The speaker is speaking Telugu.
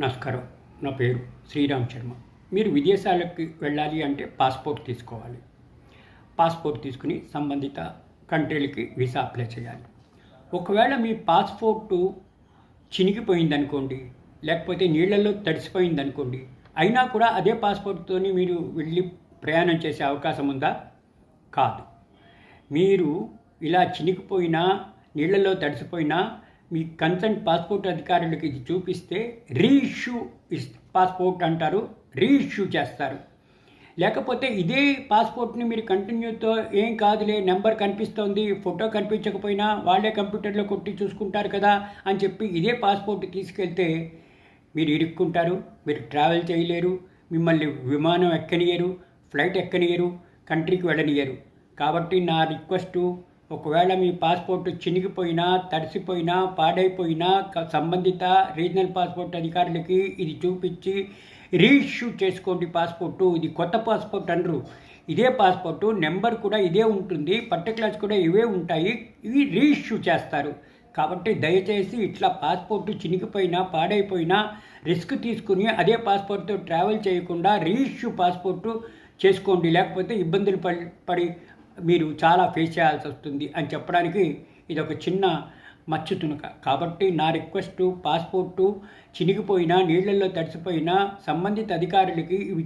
నమస్కారం. నా పేరు శ్రీరామ్ శర్మ. మీరు విదేశాలకు వెళ్ళాలి అంటే పాస్పోర్ట్ తీసుకోవాలి. పాస్పోర్ట్ తీసుకుని సంబంధిత కంట్రీలకి వీసా అప్లై చేయాలి. ఒకవేళ మీ పాస్పోర్టు చినిగిపోయిందనుకోండి లేకపోతే నీళ్ళల్లో తడిసిపోయిందనుకోండి అయినా కూడా అదే పాస్పోర్ట్తో మీరు వెళ్ళి ప్రయాణం చేసే అవకాశం ఉందా? కాదు. మీరు ఇలా చినిగిపోయినా నీళ్ళల్లో తడిసిపోయినా మీ కన్సర్న్ పాస్పోర్ట్ అధికారులకు ఇది చూపిస్తే రీఇష్యూ ఇస్ పాస్పోర్ట్ అంటారు రీఇష్యూ చేస్తారు. లేకపోతే ఇదే పాస్పోర్ట్ని మీరు కంటిన్యూతో ఏం కాదులే నెంబర్ కనిపిస్తోంది ఫోటో కనిపించకపోయినా వాళ్ళే కంప్యూటర్లో కొట్టి చూసుకుంటారు కదా అని చెప్పి ఇదే పాస్పోర్ట్ తీసుకెళ్తే మీరు ఇరుక్కుంటారు మీరు ట్రావెల్ చేయలేరు మిమ్మల్ని విమానం ఎక్కనియరు ఫ్లైట్ ఎక్కనియరు కంట్రీకి వెళ్ళనియరు కాబట్టి నా రిక్వెస్టు ఒకవేళ మీ పాస్పోర్ట్ చినిగిపోయినా తడిసిపోయినా పాడైపోయినా సంబంధిత రీజనల్ పాస్పోర్ట్ అధికారులకి ఇది చూపించి రీఇష్యూ చేసుకోండి పాస్పోర్టు. ఇది కొత్త పాస్పోర్ట్ అనరు. ఇదే పాస్పోర్టు నెంబర్ కూడా ఇదే ఉంటుంది పర్టికులర్స్ కూడా ఇవే ఉంటాయి ఇవి రీఇష్యూ చేస్తారు. కాబట్టి దయచేసి ఇట్లా పాస్పోర్టు చినిగిపోయినా పాడైపోయినా రిస్క్ తీసుకుని అదే పాస్పోర్ట్తో ట్రావెల్ చేయకుండా రీఇష్యూ పాస్పోర్టు చేసుకోండి. లేకపోతే ఇబ్బందులు పడి పడి మీరు చాలా ఫేస్ చేయాల్సి వస్తుంది అని చెప్పడానికి ఇది ఒక చిన్న మచ్చు తునక. కాబట్టి నా రిక్వెస్టు పాస్పోర్టు చినిగిపోయినా నీళ్ళల్లో తడిసిపోయినా సంబంధిత అధికారులకి ఇవి